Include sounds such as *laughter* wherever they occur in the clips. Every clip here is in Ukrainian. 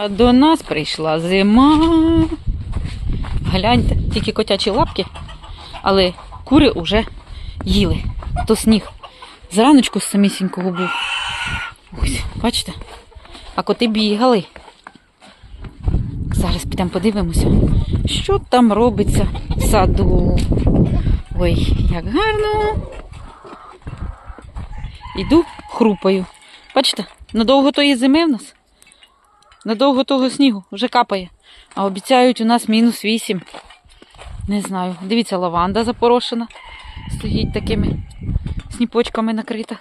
А до нас прийшла зима. Гляньте, тільки котячі лапки, але кури вже їли. То сніг. Зраночку з самісінького був. Ось, бачите? А коти бігали. Зараз підемо подивимося, що там робиться в саду. Ой, як гарно. Іду хрупаю. Бачите, надовго тої зими в нас. Надовго того снігу вже капає. А обіцяють у нас мінус 8. Не знаю. Дивіться, лаванда запорошена. Стоїть такими сніпочками накрита.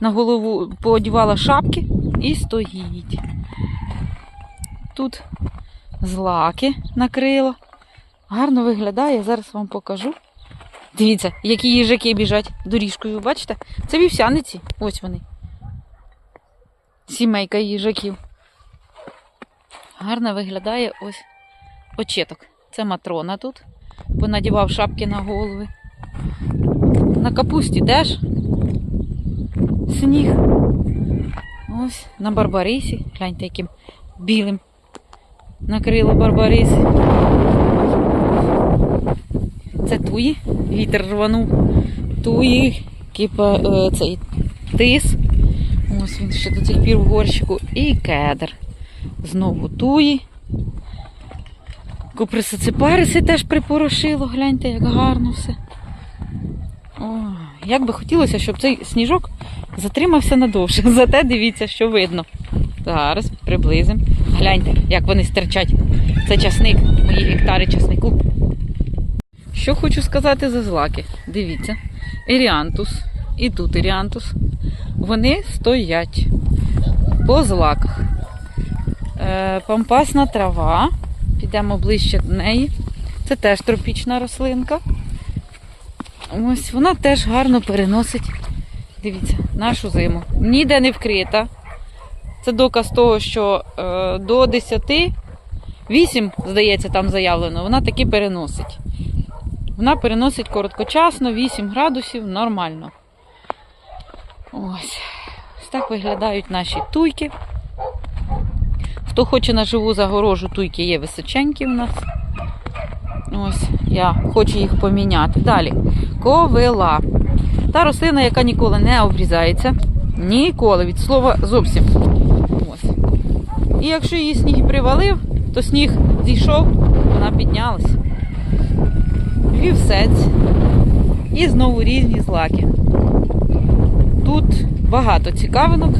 На голову поодівала шапки і стоїть. Тут злаки накрила. Гарно виглядає, зараз вам покажу. Дивіться, які їжаки біжать доріжкою, бачите? Це вівсяниці. Ось вони. Сімейка їжаків. Гарно виглядає ось очеток. Це матрона тут. Понадівав шапки на голови. На капусті теж сніг. Ось на барбарисі. Гляньте, яким білим накрило барбарис. Це туї, вітер рванув. Туї, кипа, е, цей тис. Ось він ще до цих пір в горщику. І кедр. Знову туї. Куприсоципариси теж припорошило. Гляньте, як гарно все. О, як би хотілося, щоб цей сніжок затримався надовше. *laughs* Зате дивіться, що видно. Зараз приблизимо. Гляньте, як вони стирчать. Це часник, мої гектари часнику. Що хочу сказати за злаки. Дивіться, еріантус, і тут еріантус. Вони стоять по злаках. Е, пампасна трава. Підемо ближче до неї. Це теж тропічна рослинка. Ось вона теж гарно переносить, дивіться, нашу зиму. Ніде не вкрита. Це доказ того, що е, до 10, 8, здається, там заявлено, вона таки переносить. Вона переносить короткочасно, 8 градусів нормально. Ось. Ось так виглядають наші туйки. Хто хоче на живу загорожу, туйки є височенькі у нас. Ось, я хочу їх поміняти. Далі. Ковила. Та рослина, яка ніколи не обрізається. Ніколи, від слова зовсім. Ось. І якщо її сніг привалив, то сніг зійшов, вона піднялась. Вівсець. І знову різні злаки. Тут багато цікавинок.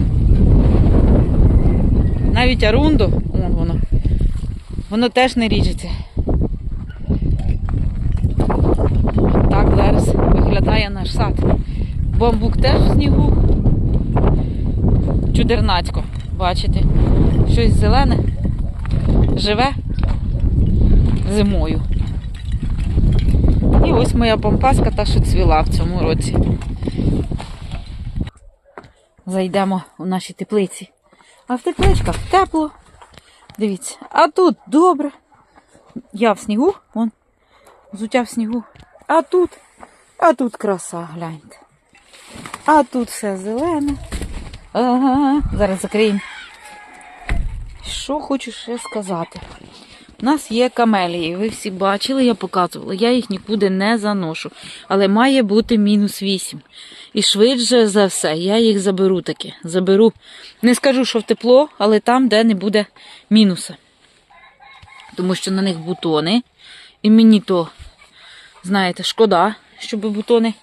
Навіть арундо, вон воно, воно теж не ріжеться. Так зараз виглядає наш сад. Бамбук теж в снігу. Чудернацько, бачите, щось зелене живе зимою. І ось моя пампаска та що цвіла в цьому році. Зайдемо у наші теплиці. А в тепличках тепло. Дивіться, а тут добре. Я в снігу, вон, взуття в снігу. А тут, а тут краса, гляньте. А тут все зелене. Ага, зараз закриємо. Що хочу ще сказати? У нас є камелії, ви всі бачили, я показувала. Я їх нікуди не заношу. Але має бути мінус 8. І швидше за все, я їх заберу таки. Заберу. Не скажу, що в тепло, але там, де не буде мінуса. Тому що на них бутони. І мені то, знаєте, шкода, щоб бутони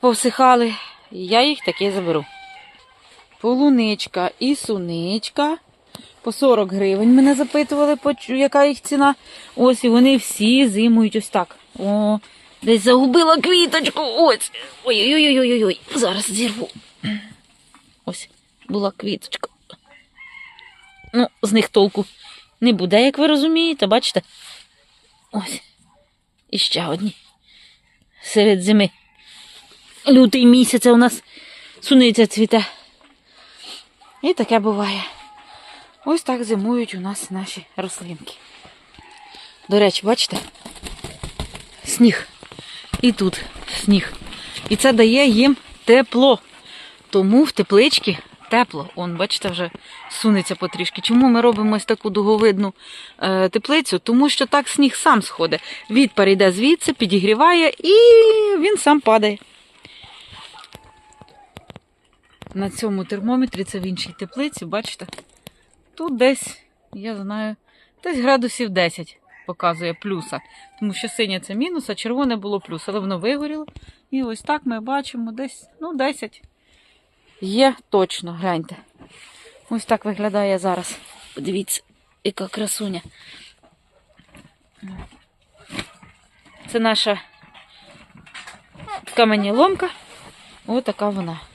повсихали. Я їх таки заберу. Полуничка і суничка. По 40 гривень мене запитували, яка їх ціна. Ось і вони всі зимують ось так. О, десь загубила квіточку. Ось. Ой-ой-ой-ой-ой. Зараз зірву. Ось, була квіточка. Ну, з них толку не буде, як ви розумієте, бачите? Ось. І ще одні. Серед зими. Лютий місяць у нас суниця цвіте. І таке буває. Ось так зимують у нас наші рослинки. До речі, бачите? Сніг. І тут сніг. І це дає їм тепло. Тому в теплички тепло. Он, бачите, вже сунеться потрішки. Чому ми робимо ось таку дуговидну е, теплицю? Тому що так сніг сам сходить. Відпар йде звідси, підігріває і він сам падає. На цьому термометрі це в іншій теплиці, бачите? Тут десь, я знаю, десь градусів 10 показує плюса. Тому що синє це мінус, а червоне було плюс, але воно вигоріло. І ось так ми бачимо десь ну, 10. Є точно, гляньте. Ось так виглядає зараз. Подивіться, яка красуня. Це наша каменіломка. Ось така вона. Е,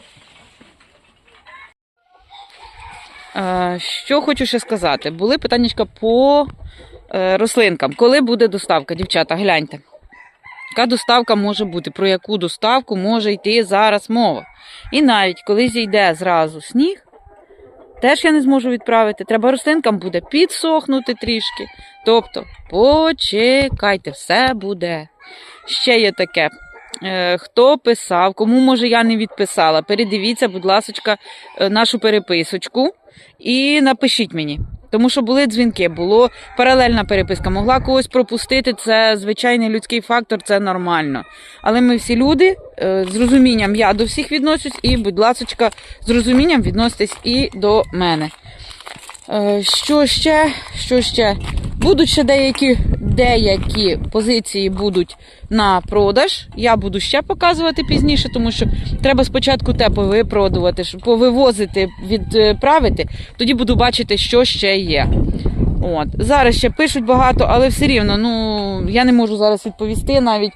Що хочу ще сказати. Були питання по е, рослинкам. Коли буде доставка, дівчата, гляньте. Яка доставка може бути? Про яку доставку може йти зараз мова? І навіть коли зійде зразу сніг, теж я не зможу відправити. Треба рослинкам буде підсохнути трішки. Тобто, почекайте, все буде. Ще є таке. Е, Хто писав, кому може я не відписала, передивіться, будь ласка, нашу переписочку і напишіть мені. Тому що були дзвінки, було паралельна переписка. Могла когось пропустити. Це звичайний людський фактор, це нормально. Але ми всі люди е, з розумінням я до всіх відношусь, і, будь ласка, з розумінням відноситесь і до мене. Е, Що ще? Що ще? Будуть ще деякі, деякі позиції будуть на продаж. Я буду ще показувати пізніше, тому що треба спочатку те повипродувати, повивозити, відправити. Тоді буду бачити, що ще є. От. Зараз ще пишуть багато, але все рівно, ну я не можу зараз відповісти навіть.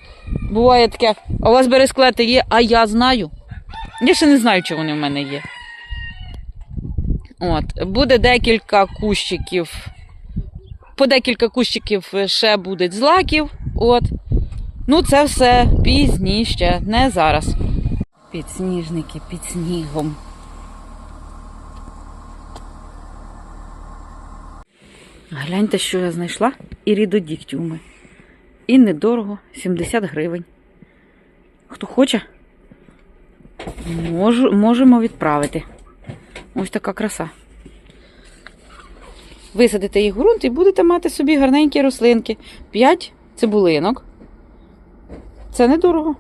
Буває таке, у вас бересклети є, а я знаю. Я ще не знаю, чи вони в мене є. От, буде декілька кущиків. По декілька кущиків ще буде злаків. От. Ну, це все пізніше, не зараз. Підсніжники під снігом. Гляньте, що я знайшла. І рідодіктіуми. І недорого, 70 гривень. Хто хоче, можемо відправити. Ось така краса. Висадите їх в ґрунт і будете мати собі гарненькі рослинки. 5 цибулинок. Це недорого.